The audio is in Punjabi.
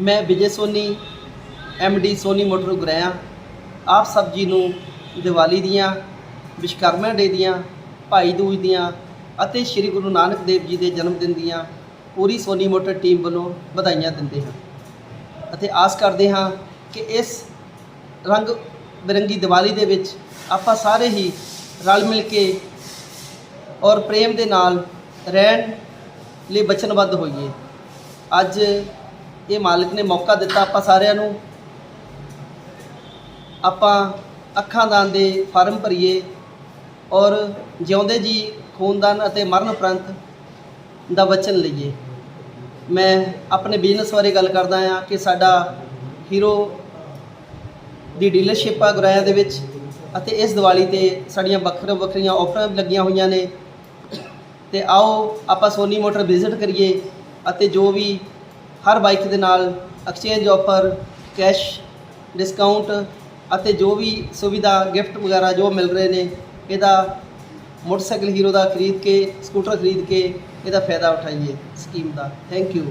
ਮੈਂ ਵਿਜੇ ਸੋਨੀ ਡੀ ਸੋਨੀ ਮੋਟਰ ਗੁਰੇਆ ਆਪ ਸਭ ਜੀ ਨੂੰ ਦੀਵਾਲੀ ਦੀਆਂ, ਵਿਸ਼ਕਰਮਾ ਡੇ ਦੀਆਂ, ਭਾਈ ਦੂਜ ਦੀਆਂ ਅਤੇ ਸ੍ਰੀ ਗੁਰੂ ਨਾਨਕ ਦੇਵ ਜੀ ਦੇ ਜਨਮ ਦਿਨ ਦੀਆਂ ਪੂਰੀ ਸੋਨੀ ਮੋਟਰ ਟੀਮ ਵੱਲੋਂ ਵਧਾਈਆਂ ਦਿੰਦੇ ਹਾਂ। ਅਤੇ ਆਸ ਕਰਦੇ ਹਾਂ ਕਿ ਇਸ ਰੰਗ ਬਿਰੰਗੀ ਦੀਵਾਲੀ ਦੇ ਵਿੱਚ ਆਪਾਂ ਸਾਰੇ ਹੀ ਰਲ ਮਿਲ ਕੇ ਔਰ ਪ੍ਰੇਮ ਦੇ ਨਾਲ ਰਹਿਣ ਲਈ ਬਚਨਬੱਧ ਹੋਈਏ। ਅੱਜ ਇਹ ਮਾਲਕ ਨੇ ਮੌਕਾ ਦਿੱਤਾ ਆਪਾਂ ਸਾਰਿਆਂ ਨੂੰ। ਆਪਾਂ ਅੱਖਾਂ ਦਾਨ ਦੇ ਫਾਰਮ ਭਰੀਏ ਔਰ ਜਿਉਂਦੇ ਜੀ ਖੂਨਦਾਨ ਅਤੇ ਮਰਨ ਉਪਰੰਤ ਦਾ ਵਚਨ ਲਈਏ। ਮੈਂ ਆਪਣੇ ਬਿਜ਼ਨਸ ਬਾਰੇ ਗੱਲ ਕਰਦਾ ਹਾਂ ਕਿ ਸਾਡਾ ਹੀਰੋ ਦੀ ਡੀਲਰਸ਼ਿਪ ਆ ਗੁਰਾਇਆ ਦੇ ਵਿੱਚ ਅਤੇ ਇਸ ਦੀਵਾਲੀ ਤੇ ਸਾਡੀਆਂ ਵੱਖਰੇ ਵੱਖਰੀਆਂ ਆਫਰਾਂ ਵੀ ਲੱਗੀਆਂ ਹੋਈਆਂ ਨੇ। ਤੇ ਆਓ ਆਪਾਂ ਸੋਨੀ ਮੋਟਰ ਵਿਜ਼ਿਟ ਕਰੀਏ ਅਤੇ ਜੋ ਵੀ ਹਰ ਬਾਈਕ ਦੇ ਨਾਲ ਐਕਸਚੇਂਜ ਆਫਰ ਕੈਸ਼ ਡਿਸਕਾਊਂਟ ਅਤੇ ਜੋ ਵੀ ਸੁਵਿਧਾ ਗਿਫਟ ਵਗੈਰਾ ਜੋ ਮਿਲ ਰਹੇ ਨੇ, ਇਹਦਾ ਮੋਟਰਸਾਈਕਲ ਹੀਰੋ ਦਾ ਖਰੀਦ ਕੇ ਸਕੂਟਰ ਖਰੀਦ ਕੇ ਇਹਦਾ ਫਾਇਦਾ ਉਠਾਈਏ ਸਕੀਮ ਦਾ। Thank you